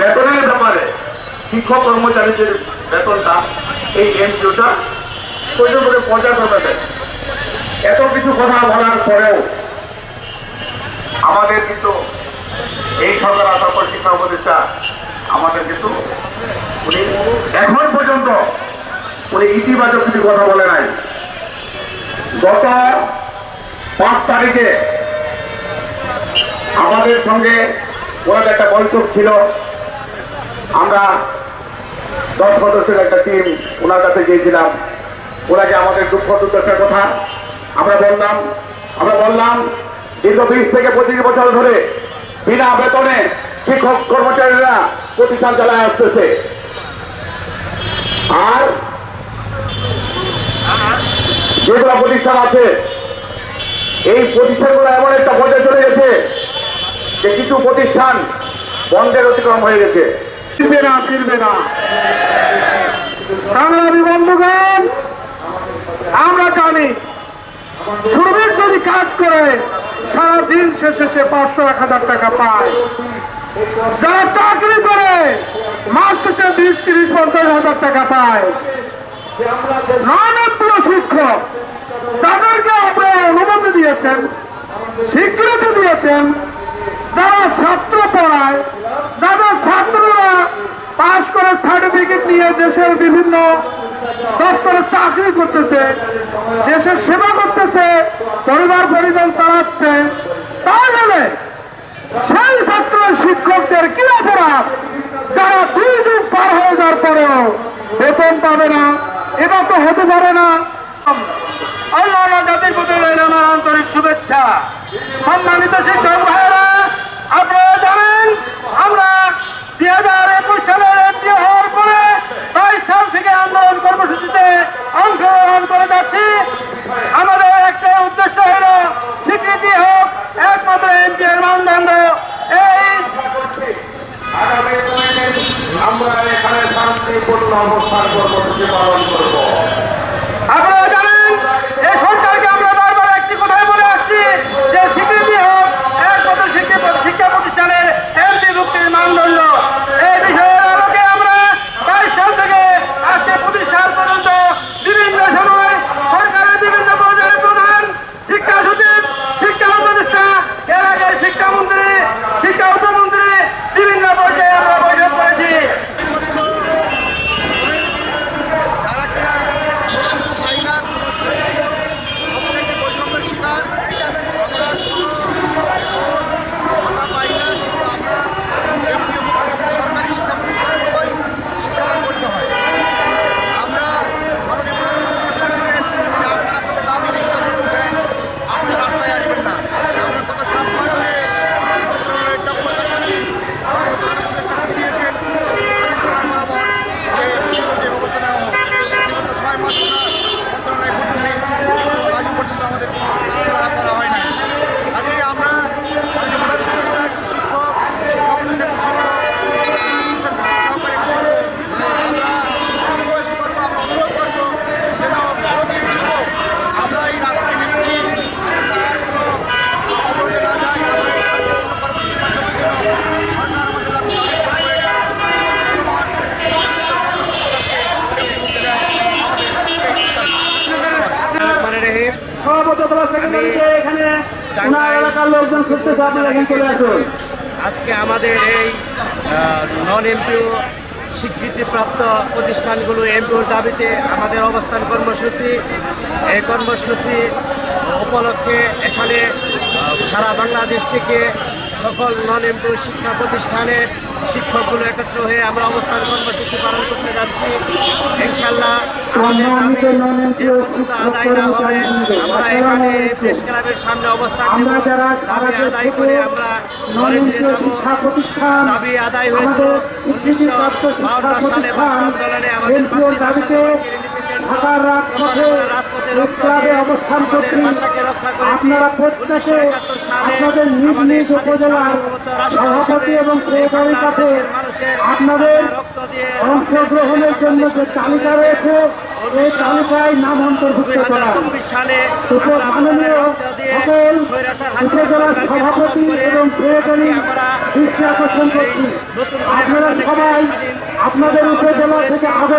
বেতনের ব্যাপারে শিক্ষক কর্মচারীদের বেতনটা এই এনজিওটা প্রয়োজন করে পর্যায় করবে এত কিছু কথা বলার পরেও আমাদের কিন্তু এই সরকার আসার পর শিক্ষা উপদেষ্টা আমাদের কিন্তু উনি এখন পর্যন্ত উনি ইতিবাচক কিছু কথা বলে নাই। গত পাঁচ তারিখে আমাদের সঙ্গে ওনাদের একটা বৈঠক ছিল। আমরা দশ সদস্যের একটা টিম ওনার কাছে গিয়েছিলাম। ওনাকে আমাদের দুঃখ দুর্দশার কথা, আমরা বললাম আমরা বললাম, দীর্ঘ বিশ থেকে পঁচিশ বছর ধরে বিনা বেতনে শিক্ষক কর্মচারীরা প্রতিষ্ঠান চালায় আসতেছে। আর যেগুলো প্রতিষ্ঠান আছে, এই প্রতিষ্ঠানগুলো এমন একটা পর্যায়ে চলে গেছে যে কিছু প্রতিষ্ঠান বন্ধের অতিক্রম হয়ে গেছে। ফিরবে না ফিরবে না। সংগ্রামী বন্ধুগণ, আমরা জানি শ্রমিক যদি কাজ করে সারাদিন শেষে সে পাঁচশো এক হাজার টাকা পায়। যারা চাকরি করে, মাস শেষে বিশ, তিরিশ, পঞ্চাশ হাজার টাকা পায়। নন শিক্ষক, তাদেরকে আপনারা অনুমতি দিয়েছেন, স্বীকৃতি দিয়েছেন। যারা ছাত্র পড়ায় যারা ছাত্ররা পাশ করে সার্টিফিকেট নিয়ে দেশের বিভিন্ন দপ্তরে চাকরি করতেছে, দেশের সেবা করতেছে, পরিবার পরিজন চালাচ্ছে, তাহলে সেই ছাত্র শিক্ষকদের কি অপরাধ? যারা দুই যুগ পার হয়ে যাওয়ার পরেও বেতন পাবে না, এটা তো হতে পারে না। অন্যান্য জাতির প্রতি আমার আন্তরিক শুভেচ্ছা। সম্মানিত শিক্ষক ভাইয়েরা আপনারা জানেন আমরা দুই হাজার একুশ সালের এমপি হওয়ার পরে বাইশ সাল থেকে আন্দোলন কর্মসূচিতে অংশগ্রহণ করে যাচ্ছি আমাদের একটা উদ্দেশ্য হল স্বীকৃতি হোক আমরা এখানে শান্তিপূর্ণ অবস্থান কর্মসূচি পালন করব আপনারা জানেন এই সরকারকে আমরা বারবার একটি কথাই বলে আসছি যে স্বীকৃতি হোক একমাত্র শিক্ষা শিক্ষা প্রতিষ্ঠানের এমপি মুক্তির মানদণ্ড এই বিষয়ের আলোকে আমরা বাইশ সাল থেকে আজকে পঁচিশ সাল পর্যন্ত বিভিন্ন সময় সরকারের বিভিন্ন পর্যায়ের প্রধান শিক্ষা সচিব শিক্ষা উপদেষ্টা এর আগে শিক্ষামন্ত্রী শিক্ষা উপমন্ত্রী বিভিন্ন পর্যায়ে আমরা বৈঠক করেছি যারা কিনা কোনো কিছু পাই না সবথেকে বৈষম্যের শিকার আমরা কোনো ভাতা পাই না কিন্তু আমরা এমপিও সরকারি শিক্ষা প্রতিষ্ঠানের মতোই শিক্ষাদান করতে হয় আমরা মাননীয় প্রধানমন্ত্রী বলেছিলেন যে আপনারা আপনাদের দাবি লিখিত অনুরোধ দেন আপনি রাস্তায় আসবেন না আমরা গত সাত মাস ধরে মন্ত্রণালয়ে চক্কর কাটতেছি মাননীয় প্রধান উপদেষ্টা চিঠি দিয়েছেন মন্ত্রণালয় বরাবর যে যে ব্যবস্থা নেওয়া হোক বিগত ছয় মাস আমরা মন্ত্রণালয়ে ঘুরতেছি কিন্তু আজও পর্যন্ত আমাদের কোনো সুরাহা করা হয় নাই কাজেই আমরা মাননীয় প্রধান উপদেষ্টা একজন শিক্ষক শিক্ষা প্রতিষ্ঠান শিক্ষক সহকারী একজন শিক্ষক আমরা রিকোয়েস্ট করব আমরা অনুরোধ করব যেন বিরোধী হোক আমরা এই রাস্তায় নেমেছি আমরা আর কোনো অবরোধে না যাই আমরা এই শান্তিপূর্ণ কর্মসূচির মাধ্যমে যেন সরকার আমাদের দাবি দাবি করে দেয় সভাপতি সেক্রেটারিকে এখানে ওনার এলাকার লোকজন খুঁজতেছে আপনারা এখানে চলে আসুন। আজকে আমাদের এই নন এমপিও স্বীকৃতিপ্রাপ্ত প্রতিষ্ঠানগুলো এমপিওর দাবিতে আমাদের অবস্থান কর্মসূচি। এই কর্মসূচি উপলক্ষে এখানে সারা বাংলাদেশ থেকে সকল নন এমপিও শিক্ষা প্রতিষ্ঠানের শিক্ষকগুলো একত্র হয়ে আমরা অবস্থান কর্মসূচি পালন করতে যাচ্ছি। ইনশাল্লাহ আমাদের যে পর্যন্ত আদায় না হবে আমরা এখানে প্রেস ক্লাবের সামনে অবস্থান নেব। দাবি আদায় করে আমরা ঘরে ফিরে যাব। দাবি আদায় হয়েছিল। উনিশশো বাউন্ন সালে ভাষা আন্দোলনে আমাদের দাবিতে ঢাকার রাজপথে ক্লাবে অবস্থান করছি। আপনারা প্রত্যেকে আপনাদের নিজ নিজ উপজেলার সভাপতি এবং সেক্রেটারির কাছে আপনাদের অংশগ্রহণের জন্য যে তালিকা রয়েছে এই তালিকায় নাম অন্তর্ভুক্ত করা। মাননীয় সকল উপজেলার সভাপতি এবং সেক্রেটারি দৃষ্টি আকর্ষণ করছি। আপনারা সবাই আপনাদের উপজেলা থেকে আগত